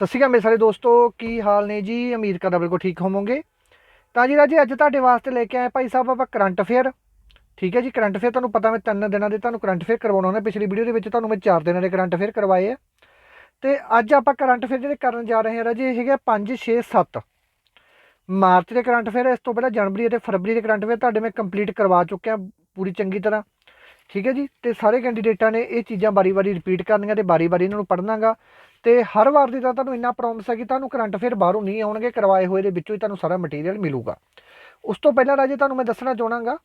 ਸਤਿ ਸ਼੍ਰੀ ਅਕਾਲ ਮੇਰੇ ਸਾਰੇ ਦੋਸਤੋ, ਕੀ ਹਾਲ ਨੇ ਜੀ? ਉਮੀਦ ਕਰਦਾ ਬਿਲਕੁਲ ਠੀਕ ਹੋਵੋਗੇ। ਤਾਂ ਜੀ ਰਾਜੇ, ਅੱਜ ਤੁਹਾਡੇ ਵਾਸਤੇ ਲੈ ਕੇ ਆਏ ਭਾਈ ਸਾਹਿਬ ਆਪਾਂ ਕਰੰਟ ਅਫੇਅਰ। ਠੀਕ ਹੈ ਜੀ, ਕਰੰਟ ਅਫੇਅਰ ਤੁਹਾਨੂੰ ਪਤਾ ਮੈਂ ਤਿੰਨ ਦਿਨਾਂ ਦੇ ਤੁਹਾਨੂੰ ਕਰੰਟ ਅਫੇਅਰ ਕਰਵਾਉਣਾ ਹੁੰਦਾ। ਪਿਛਲੀ ਵੀਡੀਓ ਦੇ ਵਿੱਚ ਤੁਹਾਨੂੰ ਮੈਂ ਚਾਰ ਦਿਨਾਂ ਦੇ ਕਰੰਟ ਅਫੇਅਰ ਕਰਵਾਏ ਆ। ਤੇ ਅੱਜ ਆਪਾਂ ਕਰੰਟ ਅਫੇਅਰ ਜਿਹੜੇ ਕਰਨ ਜਾ ਰਹੇ ਹਾਂ ਰਾਜੇ, ਇਹ ਹੈਗੇ 5 6 7 ਮਾਰਚ ਦੇ ਕਰੰਟ ਅਫੇਅਰ ਇਸ ਤੋਂ ਪਹਿਲਾਂ ਜਨਵਰੀ ਅਤੇ ਫਰਵਰੀ ਦੇ ਕਰੰਟ ਅਫੇਅਰ ਤੁਹਾਡੇ ਮੈਂ ਕੰਪਲੀਟ ਕਰਵਾ ਚੁੱਕਿਆ ਪੂਰੀ ਚੰਗੀ ਤਰ੍ਹਾਂ। ਠੀਕ ਹੈ ਜੀ, ਤੇ ਸਾਰੇ ਕੈਂਡੀਡੇਟਾਂ ਨੇ ਇਹ ਚੀਜ਼ਾਂ ਬਾਰੀ-ਬਾਰੀ ਰਿਪੀਟ ਕਰਨੀਆਂ ਤੇ ਬਾਰੀ-ਬਾਰੀ ਇਹਨਾਂ ਨੂੰ ਪੜ੍ਹਨਾਗਾ। ਤੇ ਹਰ ਵਾਰ ਦੀ ਤਾਂ ਤੁਹਾਨੂੰ ਇੰਨਾ ਪ੍ਰੋਮਿਸ ਹੈ ਕਿ ਤੁਹਾਨੂੰ ਕਰੰਟ ਅਫੇਅਰ ਬਾਹਰੋਂ ਨਹੀਂ ਆਉਣਗੇ, ਕਰਵਾਏ ਹੋਏ ਦੇ ਵਿੱਚੋਂ ਹੀ ਤੁਹਾਨੂੰ ਸਾਰਾ ਮਟੀਰੀਅਲ ਮਿਲੂਗਾ। ਉਸ ਤੋਂ ਪਹਿਲਾਂ ਰਾਜੇ, ਤੁਹਾਨੂੰ ਮੈਂ ਦੱਸਣਾ ਚਾਹਣਾਗਾ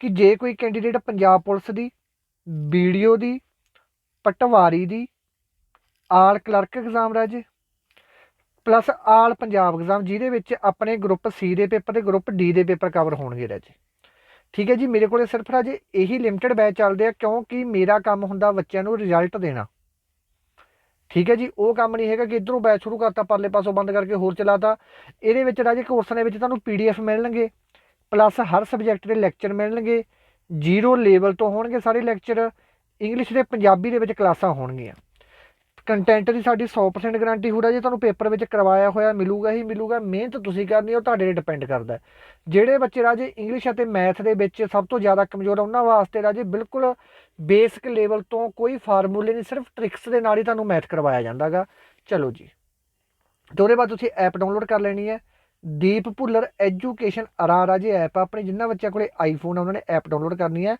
ਕਿ ਜੇ ਕੋਈ ਕੈਂਡੀਡੇਟ ਪੰਜਾਬ ਪੁਲਿਸ ਦੀ ਵੀਡੀਓ ਦੀ, ਪਟਵਾਰੀ ਦੀ, ਆਲ ਕਲਰਕ ਐਗਜ਼ਾਮ ਰਾਜੇ ਪਲੱਸ ਆਲ ਪੰਜਾਬ ਐਗਜ਼ਾਮ ਜਿਹਦੇ ਵਿੱਚ ਆਪਣੇ ਗਰੁੱਪ ਸੀ ਦੇ ਪੇਪਰ ਤੇ ਗਰੁੱਪ ਡੀ ਦੇ ਪੇਪਰ ਕਵਰ ਹੋਣਗੇ ਰਾਜੇ। ਠੀਕ ਹੈ ਜੀ, ਮੇਰੇ ਕੋਲੇ ਸਿਰਫ ਰਾਜੇ ਇਹੀ ਲਿਮਟਿਡ ਬੈਚ ਚੱਲਦੇ ਆ ਕਿਉਂਕਿ ਮੇਰਾ ਕੰਮ ਹੁੰਦਾ ਬੱਚਿਆਂ ਨੂੰ ਰਿਜ਼ਲਟ ਦੇਣਾ। ਠੀਕ ਹੈ ਜੀ, ਉਹ ਕੰਮ ਨਹੀਂ ਹੈਗਾ ਕਿ ਇਧਰੋਂ ਬੈਚ ਸ਼ੁਰੂ ਕਰਤਾ, ਪਰਲੇ ਪਾਸੋਂ ਬੰਦ ਕਰਕੇ ਹੋਰ ਚਲਾਤਾ। ਇਹਦੇ ਵਿੱਚ ਰਾਜੇ ਕੋਰਸਾਂ ਦੇ ਵਿੱਚ ਤੁਹਾਨੂੰ ਪੀਡੀਐਫ ਮਿਲਣਗੇ ਪਲੱਸ ਹਰ ਸਬਜੈਕਟ ਦੇ ਲੈਕਚਰ ਮਿਲਣਗੇ। ਜ਼ੀਰੋ ਲੈਵਲ ਤੋਂ ਹੋਣਗੇ ਸਾਰੇ ਲੈਕਚਰ ਇੰਗਲਿਸ਼ ਤੇ ਪੰਜਾਬੀ ਦੇ ਵਿੱਚ ਕਲਾਸਾਂ ਹੋਣਗੀਆਂ। ਕੰਟੈਂਟ ਦੀ ਸਾਡੀ 100% ਗਾਰੰਟੀ ਹੋਊਗਾ ਜੇ ਤੁਹਾਨੂੰ ਪੇਪਰ ਵਿੱਚ ਕਰਵਾਇਆ ਹੋਇਆ ਮਿਲੂਗਾ ਹੀ ਮਿਲੂਗਾ, ਮਿਹਨਤ ਤੁਸੀਂ ਕਰਨੀ ਉਹ ਤੁਹਾਡੇ ਤੇ ਡਿਪੈਂਡ ਕਰਦਾ ਜਿਹੜੇ ਬੱਚੇ ਰਾਜੇ ਇੰਗਲਿਸ਼ ਅਤੇ ਮੈਥ ਦੇ ਵਿੱਚ ਸਭ ਤੋਂ ਜ਼ਿਆਦਾ ਕਮਜ਼ੋਰ ਆ, ਉਹਨਾਂ ਵਾਸਤੇ ਰਾਜੇ ਬਿਲਕੁਲ ਬੇਸਿਕ ਲੈਵਲ ਤੋਂ ਕੋਈ ਫਾਰਮੂਲੇ ਨਹੀਂ, ਸਿਰਫ ਟ੍ਰਿਕਸ ਦੇ ਨਾਲ ਹੀ ਤੁਹਾਨੂੰ ਮੈਥ ਕਰਵਾਇਆ ਜਾਂਦਾਗਾ। ਚਲੋ ਜੀ। ਤੇ ਉਹਦੇ ਬਾਅਦ ਤੁਸੀਂ ਐਪ ਡਾਊਨਲੋਡ ਕਰ ਲੈਣੀ ਹੈ। ਦੀਪ ਭੁੱਲਰ ਐਜੂਕੇਸ਼ਨ ਅਰਾ ਰਾਜੇ ਐਪ ਆਪਣੇ ਜਿੰਨਾ ਬੱਚਿਆਂ ਕੋਲੇ ਆਈਫੋਨ ਆ, ਉਹਨਾਂ ਨੇ ਐਪ ਡਾਊਨਲੋਡ ਕਰਨੀ ਹੈ।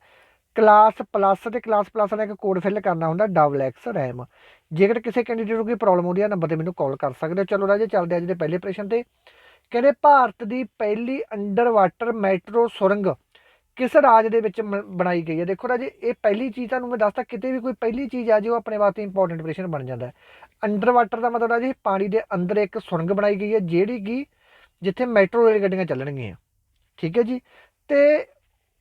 ਕਲਾਸ ਪਲੱਸ ਤੇ ਕਲਾਸ ਪਲੱਸ ਦਾ ਇੱਕ ਕੋਡ ਫਿਲ ਕਰਨਾ ਹੁੰਦਾ ਡਬਲ ਐਕਸ ਰੈਮ ਜੇਕਰ ਕਿਸੇ ਕੈਂਡੀਡੇਟ ਨੂੰ ਕੋਈ ਪ੍ਰੋਬਲਮ ਆਉਂਦੀ ਹੈ ਨੰਬਰ ਤੇ ਮੈਨੂੰ ਕਾਲ ਕਰ ਸਕਦੇ ਹੋ। ਚਲੋ ਰਾਜੇ, ਚੱਲਦੇ ਅੱਜ ਦੇ ਪਹਿਲੇ ਪ੍ਰਸ਼ਨ ਤੇ। ਕਹਿੰਦੇ, ਭਾਰਤ ਦੀ ਪਹਿਲੀ ਅੰਡਰ ਵਾਟਰ ਮੈਟਰੋ ਸੁਰੰਗ ਕਿਸ ਰਾਜ ਦੇ ਵਿੱਚ ਮ- ਬਣਾਈ ਗਈ ਹੈ? ਦੇਖੋ ਰਾਜੇ, ਇਹ ਪਹਿਲੀ ਚੀਜ਼ ਤੁਹਾਨੂੰ ਮੈਂ ਦੱਸਦਾ ਕਿਤੇ ਵੀ ਕੋਈ ਪਹਿਲੀ ਚੀਜ਼ ਆ ਜੇ, ਉਹ ਆਪਣੇ ਵਾਸਤੇ ਇੰਪੋਰਟੈਂਟ ਪ੍ਰਸ਼ਨ ਬਣ ਜਾਂਦਾ ਅੰਡਰ ਵਾਟਰ ਦਾ ਮਤਲਬ ਰਾਜੇ, ਪਾਣੀ ਦੇ ਅੰਦਰ ਇੱਕ ਸੁਰੰਗ ਬਣਾਈ ਗਈ ਹੈ, ਜਿਹੜੀ ਕਿ ਜਿੱਥੇ ਮੈਟਰੋ ਰੇਲ ਗੱਡੀਆਂ ਚੱਲਣਗੀਆਂ। ਠੀਕ ਹੈ ਜੀ? ਤੇ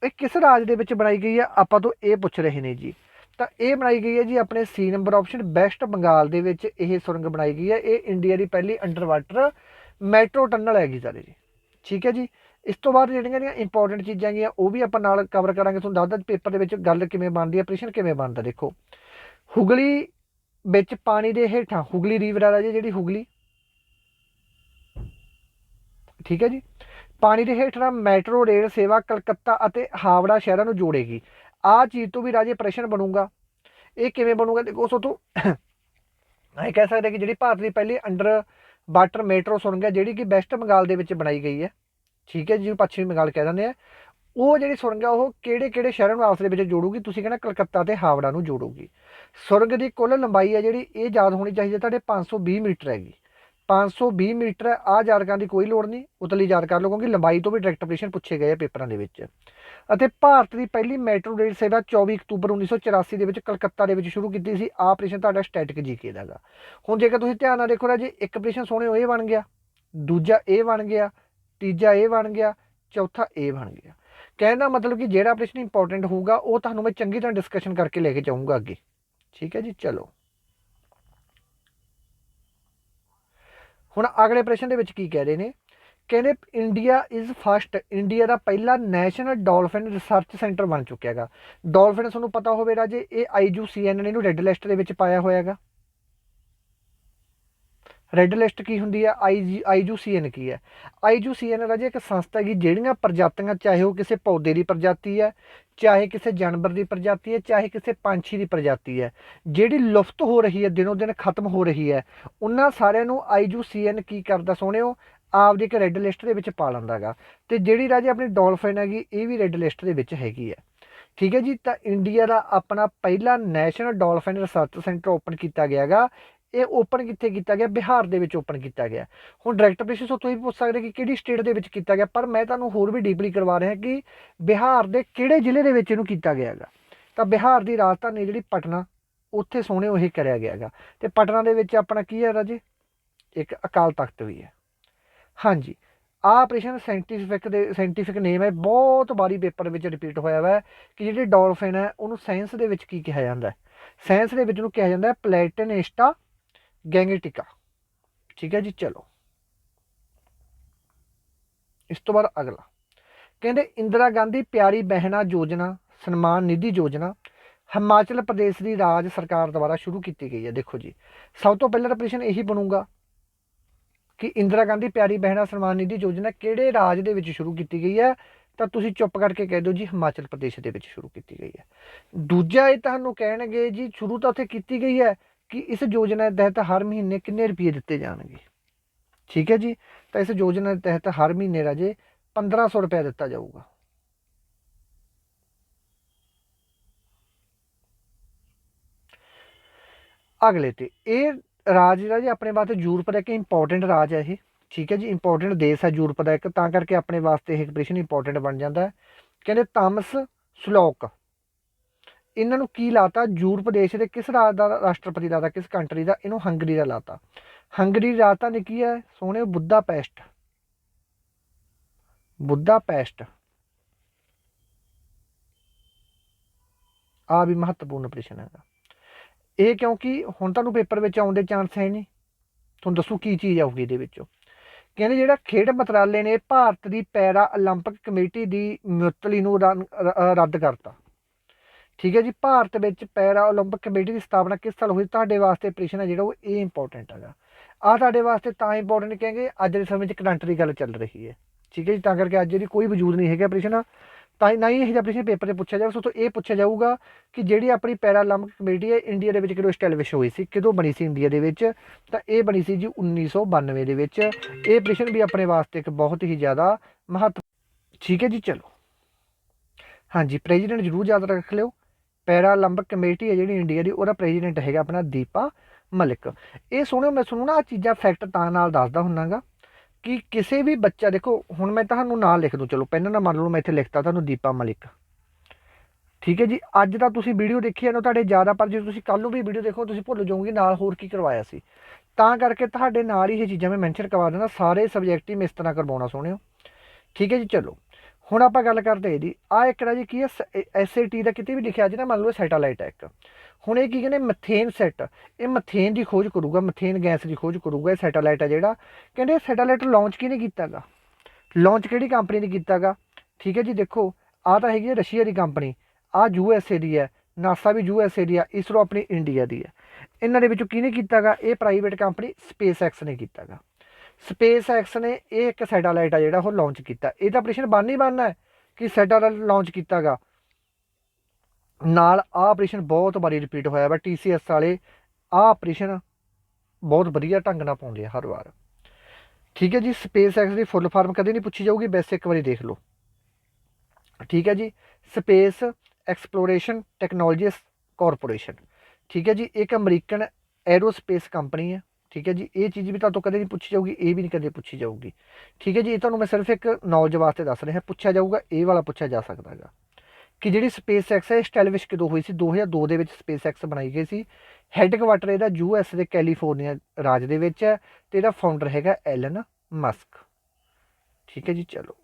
ਇਹ ਕਿਸ ਰਾਜ ਦੇ ਵਿੱਚ ਬਣਾਈ ਗਈ ਹੈ ਆਪਾਂ ਤੋਂ ਇਹ ਪੁੱਛ ਰਹੇ ਨੇ ਜੀ। ਤਾਂ ਇਹ ਬਣਾਈ ਗਈ ਹੈ ਜੀ ਆਪਣੇ C number option West Bengal ਦੇ ਵਿੱਚ ਇਹ ਸੁਰੰਗ ਬਣਾਈ ਗਈ ਹੈ ਇਹ ਇੰਡੀਆ ਦੀ ਪਹਿਲੀ ਅੰਡਰ ਵਾਟਰ ਮੈਟਰੋ ਟਨਲ ਹੈਗੀ ਸਾਰੇ ਜੀ। ਠੀਕ ਹੈ ਜੀ? ਇਸ ਤੋਂ ਬਾਅਦ ਜਿਹੜੀਆਂ ਦੀਆਂ ਇੰਪੋਰਟੈਂਟ ਚੀਜ਼ਾਂ ਗੀਆਂ ਉਹ ਵੀ ਆਪਾਂ ਨਾਲ ਕਵਰ ਕਰਾਂਗੇ। ਤੁਹਾਨੂੰ ਦੱਸਦਾ ਪੇਪਰ ਦੇ ਵਿੱਚ ਗੱਲ ਕਿਵੇਂ ਬਣਦੀ ਹੈ ਪ੍ਰਸ਼ਨ ਕਿਵੇਂ ਬਣਦਾ, ਦੇਖੋ। ਹੁਗਲੀ ਵਿੱਚ ਪਾਣੀ ਦੇ ਹੇਠਾਂ, ਹੁਗਲੀ ਰੀਵਰ ਆ ਜੀ ਜਿਹੜੀ ਹੁਗਲੀ। ਠੀਕ ਹੈ ਜੀ? ਪਾਣੀ ਦੇ ਹੇਠਾਂ ਮੈਟਰੋ ਰੇਲ ਸੇਵਾ ਕਲਕੱਤਾ ਅਤੇ ਹਾਵੜਾ ਸ਼ਹਿਰਾਂ ਨੂੰ ਜੋੜੇਗੀ। ਆਹ ਚੀਜ਼ ਤੋਂ ਵੀ ਰਾਜੇ ਪ੍ਰਸ਼ਨ ਬਣੂਗਾ। ਇਹ ਕਿਵੇਂ ਬਣੂਗਾ? ਦੇਖੋ ਸੋ ਤੋਂ ਇਹ ਕਹਿ ਸਕਦੇ ਕਿ ਜਿਹੜੀ ਭਾਰਤ ਦੀ ਪਹਿਲੀ ਅੰਡਰ ਵਾਟਰ ਮੈਟਰੋ ਸੁਰੰਗ ਹੈ ਜਿਹੜੀ ਕਿ ਵੈਸਟ ਬੰਗਾਲ ਦੇ ਵਿੱਚ ਬਣਾਈ ਗਈ ਹੈ। ਠੀਕ ਹੈ ਜਿਹਨੂੰ ਪੱਛਮੀ ਬੰਗਾਲ ਕਹਿ ਦਿੰਦੇ ਆ। ਉਹ ਜਿਹੜੀ ਸੁਰੰਗ ਆ ਉਹ ਕਿਹੜੇ ਕਿਹੜੇ ਸ਼ਹਿਰਾਂ ਨੂੰ ਆਪਸ ਦੇ ਵਿੱਚ ਜੋੜੂਗੀ? ਤੁਸੀਂ ਕਹਿੰਦਾ ਕਲਕੱਤਾ ਤੇ ਹਾਵੜਾ ਨੂੰ ਜੋੜੂਗੀ। ਸੁਰੰਗ ਦੀ ਕੁੱਲ ਲੰਬਾਈ ਹੈ ਜਿਹੜੀ, ਇਹ ਯਾਦ ਹੋਣੀ ਚਾਹੀਦੀ ਹੈ, ਤੁਹਾਡੇ 520 ਮੀਟਰ ਹੈਗੀ। 520 ਮੀਟਰ ਹੈ ਆ ਯਾਦ ਕਰਨ ਦੀ ਕੋਈ ਲੋੜ ਨਹੀਂ, ਉਤਲੀ ਯਾਦ ਕਰ ਲਓ, ਕਿਉਂਕਿ ਲੰਬਾਈ ਤੋਂ ਵੀ ਡਾਇਰੈਕਟ ਆਪਰੇਸ਼ਨ ਪੁੱਛੇ ਗਏ ਆ ਪੇਪਰਾਂ ਦੇ ਵਿੱਚ। ਅਤੇ ਭਾਰਤ ਦੀ ਪਹਿਲੀ ਮੈਟਰੋ ਰੇਲ ਸੇਵਾ 24 ਅਕਤੂਬਰ 1984 ਦੇ ਵਿੱਚ ਕਲਕੱਤਾ ਦੇ ਵਿੱਚ ਸ਼ੁਰੂ ਕੀਤੀ ਸੀ ਆ ਆਪਰੇਸ਼ਨ ਤੁਹਾਡਾ ਸਟੈਟਿਕ ਜੀਕੇ ਦਾਗਾ ਹੁਣ ਜੇਕਰ ਤੁਸੀਂ ਧਿਆਨ ਨਾਲ ਦੇਖੋ ਰਾਜੇ, ਇੱਕ ਆਪਰੇਸ਼ਨ ਸੋਹਣੇ ਉਹ ਇਹ ਬਣ ਗਿਆ, ਦੂਜਾ ਇਹ ਬਣ ਗਿਆ, ਤੀਜਾ ਇਹ ਬਣ ਗਿਆ, ਚੌਥਾ ਇਹ ਬਣ ਗਿਆ। ਕਹਿਣ ਦਾ ਮਤਲਬ ਕਿ ਜਿਹੜਾ ਆਪਰੇਸ਼ਨ ਇੰਪੋਰਟੈਂਟ ਹੋਊਗਾ, ਉਹ ਤੁਹਾਨੂੰ ਮੈਂ ਚੰਗੀ ਤਰ੍ਹਾਂ ਡਿਸਕਸ਼ਨ ਕਰਕੇ ਲੈ ਕੇ ਜਾਊਂਗਾ ਅੱਗੇ। ਠੀਕ ਹੈ ਜੀ, ਚਲੋ। ਹੁਣ ਅਗਲੇ ਪ੍ਰਸ਼ਨ ਦੇ ਵਿੱਚ ਕੀ ਕਹਿ ਰਹੇ ਨੇ? ਕਹਿੰਦੇ ਇੰਡੀਆ ਇਜ਼ ਫਸਟ ਇੰਡੀਆ ਦਾ ਪਹਿਲਾ ਨੈਸ਼ਨਲ ਡਾਲਫਿਨ ਰਿਸਰਚ ਸੈਂਟਰ ਬਣ ਚੁੱਕਿਆ ਹੈਗਾ। ਡਾਲਫਿਨ ਤੁਹਾਨੂੰ ਪਤਾ ਹੋਵੇ ਰਾਜੇ, ਇਹ ਆਈਯੂਸੀਐਨ ਨੇ ਇਹਨੂੰ ਰੈੱਡ ਲਿਸਟ ਦੇ ਵਿੱਚ ਪਾਇਆ ਹੋਇਆ ਹੈਗਾ। ਰੈੱਡ ਲਿਸਟ ਕੀ ਹੁੰਦੀ ਹੈ? ਆਈ ਆਈਯੂਸੀਐਨ ਕੀ ਹੈ? ਆਈਯੂਸੀਐਨ ਰਾਜੇ ਇੱਕ ਸੰਸਥਾ ਹੈਗੀ, ਜਿਹੜੀਆਂ ਪ੍ਰਜਾਤੀਆਂ, ਚਾਹੇ ਉਹ ਕਿਸੇ ਪੌਦੇ ਦੀ ਪ੍ਰਜਾਤੀ ਹੈ ਚਾਹੇ ਕਿਸੇ ਜਾਨਵਰ ਦੀ ਪ੍ਰਜਾਤੀ ਹੈ, ਚਾਹੇ ਕਿਸੇ ਪੰਛੀ ਦੀ ਪ੍ਰਜਾਤੀ ਹੈ। ਜਿਹੜੀ ਲੁਫਤ ਹੋ ਰਹੀ ਹੈ, ਦਿਨੋ ਦਿਨ ਖਤਮ ਹੋ ਰਹੀ ਹੈ, ਉਹਨਾਂ ਸਾਰਿਆਂ ਨੂੰ ਆਈਯੂਸੀਐਨ ਕੀ ਕਰਦਾ ਸੋਹਣਿਓ? ਆਪਦੀ ਇੱਕ ਰੈੱਡ ਲਿਸਟ ਦੇ ਵਿੱਚ ਪਾ ਲੈਂਦਾ ਗਾ। ਤੇ ਜਿਹੜੀ ਰਾਜੇ ਆਪਣੀ ਡਾਲਫਿਨ ਹੈਗੀ, ਇਹ ਵੀ ਰੈੱਡ ਲਿਸਟ ਦੇ ਵਿੱਚ ਹੈਗੀ ਹੈ। ਠੀਕ ਹੈ ਜੀ, ਤਾਂ ਇੰਡੀਆ ਦਾ ਆਪਣਾ ਪਹਿਲਾ national dolphin research centre open ਕੀਤਾ ਗਿਆ ਹੈਗਾ ਇਹ ਓਪਨ ਕਿੱਥੇ ਕੀਤਾ ਗਿਆ? ਬਿਹਾਰ ਦੇ ਵਿੱਚ ਓਪਨ ਕੀਤਾ ਗਿਆ। ਹੁਣ ਡਾਇਰੈਕਟ ਬੇਸਿਸ ਤੋਂ ਵੀ ਪੁੱਛ ਸਕਦੇ ਕਿ ਕਿਹੜੀ ਸਟੇਟ ਦੇ ਵਿੱਚ ਕੀਤਾ ਗਿਆ? ਪਰ ਮੈਂ ਤੁਹਾਨੂੰ ਹੋਰ ਵੀ ਡੀਪਲੀ ਕਰਵਾ ਰਿਹਾ ਕਿ ਬਿਹਾਰ ਦੇ ਕਿਹੜੇ ਜ਼ਿਲ੍ਹੇ ਦੇ ਵਿੱਚ ਇਹਨੂੰ ਕੀਤਾ ਗਿਆ ਹੈਗਾ? ਤਾਂ ਬਿਹਾਰ ਦੀ ਰਾਜਧਾਨੀ ਜਿਹੜੀ ਪਟਨਾ, ਉੱਥੇ ਸੋਹਣੇ ਉਹੀ ਕਰਿਆ ਗਿਆ ਹੈਗਾ। ਤੇ ਪਟਨਾ ਦੇ ਵਿੱਚ ਆਪਣਾ ਕੀ ਹੈ ਰਾਜੇ? ਇੱਕ ਅਕਾਲ ਤਖਤ ਵੀ ਹੈ। ਹਾਂਜੀ। ਆ ਆਪਰੇਸ਼ਨ ਸਾਇੰਟੀਫਿਕ ਦੇ ਸਾਇੰਟੀਫਿਕ ਨੇਮ ਹੈ। ਬਹੁਤ ਵਾਰੀ ਪੇਪਰ ਵਿੱਚ ਰਿਪੀਟ ਹੋਇਆ ਵਾ ਕਿ ਜਿਹੜੀ ਡਾਲਫਿਨ ਹੈ, ਉਹਨੂੰ ਸਾਇੰਸ ਦੇ ਵਿੱਚ ਕੀ ਕਿਹਾ ਜਾਂਦਾ ਹੈ? ਸਾਇੰਸ ਦੇ ਵਿੱਚ ਉਹਨੂੰ ਕਿਹਾ ਜਾਂਦਾ ਹੈ ਪਲੇਟਨੇਸਟਾ ਗੈਂਗੇਟਿਕਾ ਠੀਕ ਹੈ ਜੀ ਚਲੋ ਇਸ ਤੋਂ ਬਾਅਦ ਅਗਲਾ ਕਹਿੰਦੇ ਇੰਦਰਾ ਗਾਂਧੀ ਪਿਆਰੀ ਬਹਿਣਾ ਯੋਜਨਾ ਸਨਮਾਨ ਨਿਧੀ ਯੋਜਨਾ ਹਿਮਾਚਲ ਪ੍ਰਦੇਸ਼ ਦੀ ਰਾਜ ਸਰਕਾਰ ਦੁਆਰਾ ਸ਼ੁਰੂ ਕੀਤੀ ਗਈ ਹੈ ਦੇਖੋ ਜੀ ਸਭ ਤੋਂ ਪਹਿਲਾਂ ਤਾਂ ਪ੍ਰਸ਼ਨ ਇਹੀ ਬਣੂਗਾ ਕਿ ਇੰਦਰਾ ਗਾਂਧੀ ਪਿਆਰੀ ਬਹਿਣਾ ਸਨਮਾਨ ਨਿਧੀ ਯੋਜਨਾ ਕਿਹੜੇ ਰਾਜ ਦੇ ਵਿੱਚ ਸ਼ੁਰੂ ਕੀਤੀ ਗਈ ਹੈ ਤਾਂ ਤੁਸੀਂ ਚੁੱਪ ਕਰਕੇ ਕਹਿ ਦਿਓ ਜੀ ਹਿਮਾਚਲ ਪ੍ਰਦੇਸ਼ ਦੇ ਵਿੱਚ ਸ਼ੁਰੂ ਕੀਤੀ ਗਈ ਹੈ ਦੂਜਾ ਇਹ ਤੁਹਾਨੂੰ ਕਹਿਣਗੇ ਜੀ ਸ਼ੁਰੂ ਤਾਂ ਉੱਥੇ ਕੀਤੀ ਗਈ ਹੈ ਕਿ ਇਸ ਯੋਜਨਾ ਦੇ ਤਹਿਤ ਹਰ ਮਹੀਨੇ ਕਿੰਨੇ ਰੁਪਏ ਦਿੱਤੇ ਜਾਣਗੇ? ਠੀਕ ਹੈ ਜੀ? ਤਾਂ ਇਸ ਯੋਜਨਾ ਦੇ ਤਹਿਤ ਹਰ ਮਹੀਨੇ ਰਾਜੇ 1500 ਰੁਪਏ ਦਿੱਤਾ ਜਾਊਗਾ। ਅਗਲੇ ਤੇ ਇਹ ਰਾਜ ਜਿਹੜਾ ਜੀ ਆਪਣੇ ਵਾਸਤੇ ਯੂਰਪ ਦਾ ਇੱਕ ਇੰਪੋਰਟੈਂਟ ਰਾਜ ਹੈ ਇਹ। ਠੀਕ ਹੈ ਜੀ? ਇੰਪੋਰਟੈਂਟ ਦੇਸ਼ ਹੈ ਯੂਰਪ ਦਾ ਇੱਕ, ਤਾਂ ਕਰਕੇ ਆਪਣੇ ਵਾਸਤੇ ਇਹ ਐਕਸਪ੍ਰੈਸ਼ਨ ਇੰਪੋਰਟੈਂਟ ਬਣ ਜਾਂਦਾ ਹੈ। ਕਹਿੰਦੇ ਤਾਮਸ ਸਲੋਕ ਇਹਨਾਂ ਨੂੰ ਕੀ ਲਾਤਾ ਯੂਰਪ ਦੇਸ਼ ਦੇ ਕਿਸ ਰਾਜ ਦਾ ਰਾਸ਼ਟਰਪਤੀ ਲਾਤਾ ਕਿਸ ਕੰਟਰੀ ਦਾ ਇਹਨੂੰ ਹੰਗਰੀ ਦਾ ਲਾਤਾ ਹੰਗਰੀ ਰਾਜਧਾਨੀ ਨੇ ਕੀ ਹੈ ਸੋਹਣੇ ਬੁੱਧਾ ਪੈਸਟ ਬੁੱਧਾ ਪੈਸਟ ਆ ਵੀ ਮਹੱਤਵਪੂਰਨ ਪ੍ਰਸ਼ਨ ਹੈਗਾ ਇਹ ਕਿਉਂਕਿ ਹੁਣ ਤੁਹਾਨੂੰ ਪੇਪਰ ਵਿੱਚ ਆਉਣ ਦੇ ਚਾਂਸ ਹੈ ਨਹੀਂ ਤੁਹਾਨੂੰ ਦੱਸੂ ਕੀ ਚੀਜ਼ ਆਊਗੀ ਇਹਦੇ ਵਿੱਚੋਂ ਕਹਿੰਦੇ ਜਿਹੜਾ ਖੇਡ ਮੰਤਰਾਲੇ ਨੇ ਭਾਰਤ ਦੀ ਪੈਰਾ 올림픽 ਕਮੇਟੀ ਦੀ ਮੁਅੱਤਲੀ ਨੂੰ ਰਨ- ਰ- ਅ, ਰੱਦ ਕਰਤਾ ਠੀਕ ਹੈ ਜੀ ਭਾਰਤ ਵਿੱਚ ਪੈਰਾ 올림픽 ਕਮੇਟੀ ਦੀ ਸਥਾਪਨਾ ਕਿਸ ਸਾਲ ਹੋਈ ਤੁਹਾਡੇ ਵਾਸਤੇ ਪ੍ਰਸ਼ਨ ਹੈ ਜਿਹੜਾ ਉਹ ਇਹ ਇੰਪੋਰਟੈਂਟ ਹੈਗਾ ਆ ਤੁਹਾਡੇ ਵਾਸਤੇ ਤਾਂ ਇੰਪੋਰਟੈਂਟ ਕਹਿੰਗੇ ਅੱਜ ਦੇ ਸਮੇਂ 'ਚ ਕਰੰਟ ਦੀ ਗੱਲ ਚੱਲ ਰਹੀ ਹੈ ਠੀਕ ਹੈ ਜੀ ਤਾਂ ਕਰਕੇ ਅੱਜ ਇਹਦੀ ਕੋਈ ਵਜੂਦ ਨਹੀਂ ਹੈਗਾ ਪ੍ਰਸ਼ਨ ਤਾਂ ਨਾ ਹੀ ਇਹ ਜਿਹਾ ਪ੍ਰਸ਼ਨ ਪੇਪਰ 'ਚ ਪੁੱਛਿਆ ਜਾਊਗਾ ਸੋ ਤੋਂ ਇਹ ਪੁੱਛਿਆ ਜਾਊਗਾ ਕਿ ਜਿਹੜੀ ਆਪਣੀ ਪੈਰਾ 올림픽 ਕਮੇਟੀ ਹੈ ਇੰਡੀਆ ਦੇ ਵਿੱਚ ਕਦੋਂ ਐਸਟੈਬਲਿਸ਼ ਹੋਈ ਸੀ ਕਦੋਂ ਬਣੀ ਸੀ ਇੰਡੀਆ ਦੇ ਵਿੱਚ ਤਾਂ ਇਹ ਬਣੀ ਸੀ ਜੀ 1992 ਦੇ ਵਿੱਚ ਇਹ ਪ੍ਰਸ਼ਨ ਵੀ ਆਪਣੇ ਵਾਸਤੇ ਇੱਕ ਬਹੁਤ ਹੀ ਜ਼ਿਆਦਾ ਮਹੱਤਵ ਠੀਕ ਹੈ ਜੀ ਚਲੋ ਹਾਂਜੀ ਪ੍ਰੈਜ਼ੀਡੈਂਟ ਜ਼ਰੂਰ ਯਾਦ ਰੱਖ ਲਿਓ ਪੈਰਾ 올림픽 ਕਮੇਟੀ ਹੈ ਜਿਹੜੀ ਇੰਡੀਆ ਦੀ ਉਹਦਾ ਪ੍ਰੈਜ਼ੀਡੈਂਟ ਹੈਗਾ ਆਪਣਾ ਦੀਪਾ ਮਲਿਕ ਇਹ ਸੁਣਿਓ ਮੈਂ ਸੁਣੂ ਨਾ ਆਹ ਚੀਜ਼ਾਂ ਫੈਕਟ ਤਾਂ ਨਾਲ ਦੱਸਦਾ ਹੁੰਨਾਗਾ ਕਿ ਕਿਸੇ ਵੀ ਬੱਚਾ ਦੇਖੋ ਹੁਣ ਮੈਂ ਤੁਹਾਨੂੰ ਨਾਂ ਲਿਖ ਦੂੰ ਚਲੋ ਪੈਨ ਨਾਲ ਮੰਨ ਲਓ ਮੈਂ ਇੱਥੇ ਲਿਖਤਾ ਤੁਹਾਨੂੰ ਦੀਪਾ ਮਲਿਕ ਠੀਕ ਹੈ ਜੀ ਅੱਜ ਤਾਂ ਤੁਸੀਂ ਵੀਡੀਓ ਦੇਖੀ ਹੈ ਨਾ ਤੁਹਾਡੇ ਜ਼ਿਆਦਾ ਪਰ ਜੇ ਤੁਸੀਂ ਕੱਲ ਨੂੰ ਵੀ ਵੀਡੀਓ ਦੇਖੋ ਤੁਸੀਂ ਭੁੱਲ ਜਾਓਗੇ ਨਾਲ ਹੋਰ ਕੀ ਕਰਵਾਇਆ ਸੀ ਤਾਂ ਕਰਕੇ ਤੁਹਾਡੇ ਨਾਲ ਹੀ ਇਹ ਚੀਜ਼ਾਂ ਮੈਂ ਮੈਂਸ਼ਨ ਕਰਵਾ ਦੇਣਾ ਸਾਰੇ ਸਬਜੈਕਟ ਹੀ ਮੈਂ ਇਸ ਤਰ੍ਹਾਂ ਕਰਵਾਉਣਾ ਸੋਹਣਿਓ ਠੀਕ ਹੈ ਜੀ ਚਲੋ ਹੁਣ ਆਪਾਂ ਗੱਲ ਕਰਦੇ ਜੀ। ਆ ਇੱਕ ਜੀ ਕੀ ਹੈ ਐਸਏਟੀ ਦਾ ਕਿਤੇ ਵੀ ਲਿਖਿਆ ਜੀ ਨਾ, ਮੰਨ ਲਓ ਸੈਟੇਲਾਈਟ ਹੈ ਇੱਕ। ਹੁਣ ਇਹ ਕੀ ਕਹਿੰਦੇ, ਮਥੇਨ ਸੈਟ। ਇਹ ਮਥੇਨ ਦੀ ਖੋਜ ਕਰੂਗਾ, ਮਥੇਨ ਗੈਸ ਦੀ ਖੋਜ ਕਰੂਗਾ, ਇਹ ਸੈਟੇਲਾਈਟ ਹੈ ਜਿਹੜਾ। ਕਹਿੰਦੇ ਸੈਟੇਲਾਈਟ ਲਾਂਚ ਕਿਹਨੇ ਕੀਤਾਗਾ? ਲਾਂਚ ਕਿਹੜੀ ਕੰਪਨੀ ਨੇ ਕੀਤਾਗਾ? ਠੀਕ ਹੈ ਜੀ, ਦੇਖੋ ਆ ਤਾਂ ਹੈਗੀ ਹੈ ਰਸ਼ੀਆ ਦੀ ਕੰਪਨੀ। ਆ ਯੂਐਸਏ ਦੀ ਹੈ, ਨਾਸਾ ਵੀ ਯੂਐਸਏ ਦੀ ਆ ਇਸਰੋ ਆਪਣੀ ਇੰਡੀਆ ਦੀ ਹੈ। ਇਹਨਾਂ ਦੇ ਵਿੱਚੋਂ ਕਿਹਨੇ ਕੀਤਾਗਾ? ਇਹ ਪ੍ਰਾਈਵੇਟ ਕੰਪਨੀ ਸਪੇਸ ਐਕਸ ਨੇ ਕੀਤਾਗਾ। ਸਪੇਸ ਐਕਸ ਨੇ ਇਹ ਇੱਕ ਸੈਟੇਲਾਈਟ ਆ ਜਿਹੜਾ ਉਹ ਲਾਂਚ ਕੀਤਾ। ਇਹ ਤਾਂ ਆਪਰੇਸ਼ਨ ਬਣ ਹੀ ਬਣਨਾ ਹੈ ਕਿ ਸੈਟੇਲਾਈਟ ਲਾਂਚ ਕੀਤਾਗਾ। ਨਾਲ ਆ ਆਪਰੇਸ਼ਨ ਬਹੁਤ ਵਾਰੀ ਰਿਪੀਟ ਹੋਇਆ ਵਾ TCS ਵਾਲੇ। ਆ ਆਪਰੇਸ਼ਨ ਬਹੁਤ ਵਧੀਆ ਢੰਗ ਨਾਲ ਪਾਉਂਦੇ ਆ ਹਰ ਵਾਰ। ਠੀਕ ਹੈ ਜੀ, ਸਪੇਸ ਐਕਸ ਦੀ ਫੁੱਲ ਫਾਰਮ ਕਦੇ ਨਹੀਂ ਪੁੱਛੀ ਜਾਊਗੀ ਵੈਸੇ ਇੱਕ ਵਾਰੀ ਦੇਖ ਲਓ। ਠੀਕ ਹੈ ਜੀ, ਸਪੇਸ ਐਕਸਪਲੋਰੇਸ਼ਨ ਟੈਕਨੋਲੋਜੀਸ ਕਾਰਪੋਰੇਸ਼ਨ। ਠੀਕ ਹੈ ਜੀ, ਇੱਕ ਅਮਰੀਕਨ ਐਰੋਸਪੇਸ ਕੰਪਨੀ ਹੈ। ਠੀਕ ਹੈ ਜੀ, ਇਹ ਚੀਜ਼ ਵੀ ਤੁਹਾਨੂੰ ਕਦੇ ਨਹੀਂ ਪੁੱਛੀ ਜਾਊਗੀ, ਇਹ ਵੀ ਨਹੀਂ ਕਦੇ ਪੁੱਛੀ ਜਾਊਗੀ। ਠੀਕ ਹੈ ਜੀ, ਇਹ ਤੁਹਾਨੂੰ ਮੈਂ ਸਿਰਫ ਇੱਕ ਨੌਲੇਜ ਵਾਸਤੇ ਦੱਸ ਰਿਹਾ, ਪੁੱਛਿਆ ਜਾਊਗਾ, ਇਹ ਵਾਲਾ ਪੁੱਛਿਆ ਜਾ ਸਕਦਾ ਹੈਗਾ। ਕਿ ਜਿਹੜੀ ਸਪੇਸ ਐਕਸ ਹੈ ਸਟੈਬਲਿਸ਼ ਕਦੋਂ ਹੋਈ ਸੀ? 2002 ਦੇ ਵਿੱਚ ਸਪੇਸ ਐਕਸ ਬਣਾਈ ਗਈ ਸੀ। ਹੈੱਡਕੁਆਟਰ ਇਹਦਾ ਯੂ ਯੂਐਸ ਦੇ ਕੈਲੀਫੋਰਨੀਆ ਰਾਜ ਦੇ ਵਿੱਚ ਹੈ ਤੇ ਇਹਦਾ ਫਾਊਂਡਰ ਹੈਗਾ ਐਲਨ ਮਸਕ। ਠੀਕ ਹੈ ਜੀ, ਚਲੋ।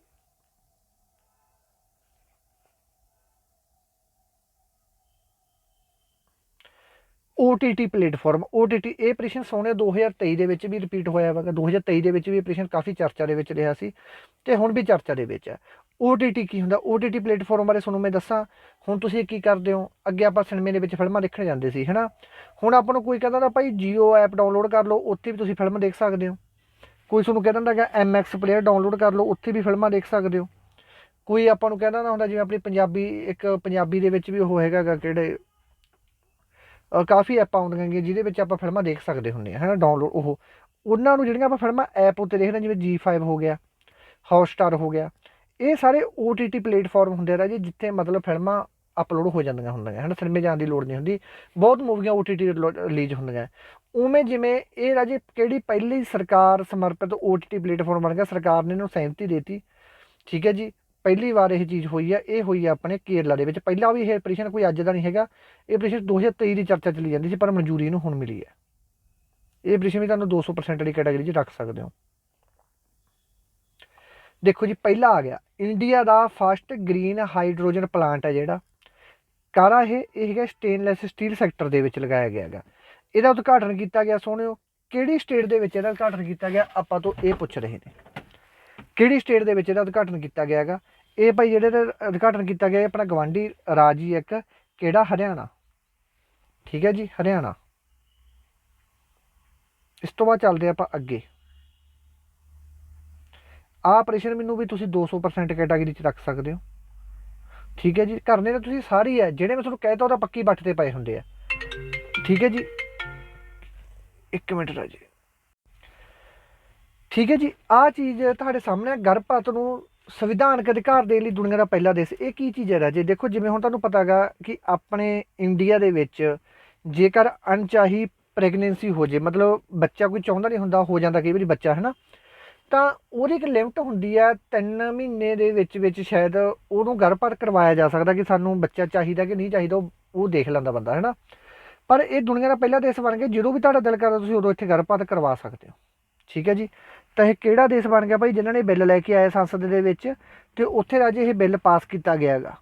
OTT ਪਲੇਟਫਾਰਮ OTT ਇਹ ਆਪਰੇਸ਼ਨ ਸੋਹਣੇ 2023 ਦੇ ਵਿੱਚ ਵੀ ਰਿਪੀਟ ਹੋਇਆ ਵਾ 2023 ਦੇ ਵਿੱਚ ਵੀ ਆਪਰੇਸ਼ਨ ਕਾਫੀ ਚਰਚਾ ਦੇ ਵਿੱਚ ਰਿਹਾ ਸੀ ਤੇ ਹੁਣ ਵੀ ਚਰਚਾ ਦੇ ਵਿੱਚ ਹੈ। OTT ਕੀ ਹੁੰਦਾ? OTT ਪਲੇਟਫਾਰਮ ਬਾਰੇ ਤੁਹਾਨੂੰ ਮੈਂ ਦੱਸਾਂ, ਹੁਣ ਤੁਸੀਂ ਕੀ ਕਰਦੇ ਹੋ? ਅੱਗੇ ਆਪਾਂ ਸਿਨੇਮੇ ਦੇ ਵਿੱਚ ਫਿਲਮਾਂ ਦੇਖਣ ਜਾਂਦੇ ਸੀ, ਹੈਨਾ? ਹੁਣ ਆਪਾਂ ਨੂੰ ਕੋਈ ਕਹਿੰਦਾ ਤਾਂ ਭਾਈ Jio ਐਪ ਡਾਊਨਲੋਡ ਕਰ ਲਓ, ਉੱਥੇ ਵੀ ਤੁਸੀਂ ਫਿਲਮ ਦੇਖ ਸਕਦੇ ਹੋ। ਕੋਈ ਤੁਹਾਨੂੰ ਕਹਿ ਦਿੰਦਾ ਕਿ MX ਪਲੇਅਰ ਡਾਊਨਲੋਡ ਕਰ ਲਓ, ਉੱਥੇ ਵੀ ਫਿਲਮਾਂ ਦੇਖ ਸਕਦੇ ਹੋ। ਕੋਈ ਆਪਾਂ ਨੂੰ ਕਹਿੰਦਾ ਨਾ ਹੁੰਦਾ, ਜਿਵੇਂ ਆਪਣੀ ਪੰਜਾਬੀ, ਇੱਕ ਪੰਜਾਬੀ ਦੇ ਵਿੱਚ ਵੀ ਉਹ ਹੈਗਾ ਗਾ, ਕਿਹੜੇ ਕਾਫੀ ਐਪਾਂ ਆਉਂਦੀਆਂ ਹੈਗੀਆਂ ਜਿਹਦੇ ਵਿੱਚ ਆਪਾਂ ਫਿਲਮਾਂ ਦੇਖ ਸਕਦੇ ਹੁੰਦੇ ਹਾਂ, ਹੈਨਾ ਡਾਊਨਲੋਡ ਉਹ। ਉਹਨਾਂ ਨੂੰ ਜਿਹੜੀਆਂ ਆਪਾਂ ਫਿਲਮਾਂ ਐਪ ਉੱਤੇ ਦੇਖਦੇ ਹਾਂ, ਜਿਵੇਂ G5 ਹੋ ਗਿਆ ਹੌਟਸਟਾਰ ਹੋ ਗਿਆ, ਇਹ ਸਾਰੇ OTT ਪਲੇਟਫਾਰਮ ਹੁੰਦੇ ਆ ਜੀ, ਜਿੱਥੇ ਮਤਲਬ ਫਿਲਮਾਂ ਅਪਲੋਡ ਹੋ ਜਾਂਦੀਆਂ ਹੁੰਦੀਆਂ ਹਨ ਸਿਨੇਮੇ ਜਾਣ ਦੀ ਲੋੜ ਨਹੀਂ ਹੁੰਦੀ। ਬਹੁਤ ਮੂਵੀਆਂ OTT ਰਿਲੀਜ਼ ਹੁੰਦੀਆਂ ਉਵੇਂ ਜਿਵੇਂ ਇਹ ਰਾਜੇ ਕਿਹੜੀ ਪਹਿਲੀ ਸਰਕਾਰ ਸਮਰਪਿਤ OTT ਪਲੇਟਫਾਰਮ ਬਣ ਗਿਆ, ਸਰਕਾਰ ਨੇ ਇਹਨੂੰ ਸਹਿਮਤੀ ਦਿੱਤੀ। ਠੀਕ ਹੈ ਜੀ। ਪਹਿਲੀ ਵਾਰ ਇਹ ਚੀਜ਼ ਹੋਈ ਹੈ ਇਹ ਹੋਈ ਹੈ ਆਪਣੇ ਕੇਰਲਾ ਦੇ ਵਿੱਚ। ਪਹਿਲਾਂ ਵੀ ਇਹ ਆਪਰੇਸ਼ਨ ਕੋਈ ਅੱਜ ਦਾ ਨਹੀਂ ਹੈਗਾ। ਇਹ ਆਪਰੇਸ਼ਨ 2023 ਦੀ ਚਰਚਾ ਚਲੀ ਜਾਂਦੀ ਸੀ, ਪਰ ਮਨਜ਼ੂਰੀ ਇਹਨੂੰ ਹੁਣ ਮਿਲੀ ਹੈ। ਇਹ ਆਪਰੇਸ਼ਨ ਵੀ ਤੁਹਾਨੂੰ 200% ਵਾਲੀ ਕੈਟਾਗਰੀ 'ਚ ਰੱਖ ਸਕਦੇ ਹੋ। ਦੇਖੋ ਜੀ, ਪਹਿਲਾ ਆ ਗਿਆ। ਇੰਡੀਆ ਦਾ ਫਸਟ ਗ੍ਰੀਨ ਹਾਈਡਰੋਜਨ ਪਲਾਂਟ ਹੈ ਜਿਹੜਾ। ਕਾਰਾ ਇਹ? ਇਹ ਹੈਗਾ ਸਟੇਨਲੈਸ ਸਟੀਲ ਸੈਕਟਰ ਦੇ ਵਿੱਚ ਲਗਾਇਆ ਗਿਆ ਹੈਗਾ। ਇਹਦਾ ਉਦਘਾਟਨ ਕੀਤਾ ਗਿਆ ਸੋਹਣਿਓ ਕਿਹੜੀ ਸਟੇਟ ਦੇ ਵਿੱਚ ਇਹਦਾ ਉਦਘਾਟਨ ਕੀਤਾ ਗਿਆ? ਆਪਾਂ ਤੋਂ ਇਹ ਪੁੱਛ ਰਹੇ ਨੇ। ਕਿਹੜੀ ਸਟੇਟ ਦੇ ਵਿੱਚ ਇਹਦਾ ਉਦਘਾਟਨ ਕੀਤਾ ਗਿਆ ਹੈਗਾ? ਇਹ ਭਾਈ ਜਿਹੜੇ ਦਾ ਉਦਘਾਟਨ ਕੀਤਾ ਗਿਆ ਆਪਣਾ ਗਵਾਂਢੀ ਰਾਜ ਹੀ ਇੱਕ ਕਿਹੜਾ? ਹਰਿਆਣਾ। ਠੀਕ ਹੈ ਜੀ ਹਰਿਆਣਾ। ਇਸ ਤੋਂ ਬਾਅਦ ਚੱਲਦੇ ਆਪਾਂ ਅੱਗੇ। ਆਹ ਆਪਰੇਸ਼ਨ ਮੈਨੂੰ ਵੀ ਤੁਸੀਂ 200% ਕੈਟਾਗਰੀ 'ਚ ਰੱਖ ਸਕਦੇ ਹੋ। ਠੀਕ ਹੈ ਜੀ ਕਰਨੇ ਤਾਂ ਤੁਸੀਂ ਸਾਰੀ ਹੈ ਜਿਹੜੇ ਮੈਂ ਤੁਹਾਨੂੰ ਕਹਿਤਾ ਉਹਦਾ ਪੱਕੀ ਬੱਟ ਤੇ ਪਏ ਹੁੰਦੇ ਆ। ਠੀਕ ਹੈ ਜੀ। ਇੱਕ ਮਿੰਟ ਰਾਜੇ। ਠੀਕ ਹੈ ਜੀ ਆਹ ਚੀਜ਼ ਤੁਹਾਡੇ ਸਾਹਮਣੇ ਹੈ, ਗਰਭਪਾਤ ਨੂੰ ਸੰਵਿਧਾਨਕ ਅਧਿਕਾਰ ਦੇਣ ਲਈ ਦੁਨੀਆ ਦਾ ਪਹਿਲਾ ਦੇਸ਼, ਇਹ ਕੀ ਚੀਜ਼ ਹੈ ਰਾਜੇ? ਦੇਖੋ, ਜਿਵੇਂ ਹੁਣ ਤੁਹਾਨੂੰ ਪਤਾ ਹੈਗਾ ਕਿ ਆਪਣੇ ਇੰਡੀਆ ਦੇ ਵਿੱਚ ਜੇਕਰ ਅਣਚਾਹੀ ਪ੍ਰੈਗਨੈਂਸੀ ਹੋ ਜੇ, ਮਤਲਬ ਬੱਚਾ ਕੋਈ ਚਾਹੁੰਦਾ ਨਹੀਂ ਹੁੰਦਾ, ਹੋ ਜਾਂਦਾ ਕਈ ਵਾਰੀ ਬੱਚਾ ਹੈ ਨਾ ਤਾਂ ਉਹਦੀ ਇੱਕ ਲਿਮਟ ਹੁੰਦੀ ਹੈ 3 ਮਹੀਨੇ ਦੇ ਵਿੱਚ ਵਿੱਚ ਸ਼ਾਇਦ ਉਹਨੂੰ ਗਰਭਪਾਤ ਕਰਵਾਇਆ ਜਾ ਸਕਦਾ ਕਿ ਸਾਨੂੰ ਬੱਚਾ ਚਾਹੀਦਾ ਕਿ ਨਹੀਂ ਚਾਹੀਦਾ, ਉਹ ਉਹ ਦੇਖ ਲੈਂਦਾ ਬੰਦਾ ਹੈ ਨਾ ਪਰ ਇਹ ਦੁਨੀਆ ਦਾ ਪਹਿਲਾ ਦੇਸ਼ ਬਣ ਗਿਆ, ਜਦੋਂ ਵੀ ਤੁਹਾਡਾ ਦਿਲ ਕਰਦਾ ਤੁਸੀਂ ਉਦੋਂ ਇੱਥੇ ਗਰਭਪਾਤ ਕਰਵਾ ਸਕਦੇ ਹੋ। ਠੀਕ ਹੈ ਜੀ? ਤਾਂ ਇਹ ਕਿਹੜਾ ਦੇਸ਼ ਬਣ ਗਿਆ ਭਾਈ ਜਿਨ੍ਹਾਂ ਨੇ ਬਿੱਲ ਲੈ ਕੇ ਆਏ ਸੰਸਦ ਦੇ ਵਿੱਚ ਤੇ ਉੱਥੇ ਰਾਜੇ ਇਹ ਬਿੱਲ ਪਾਸ ਕੀਤਾ ਗਿਆ ਹੈਗਾ।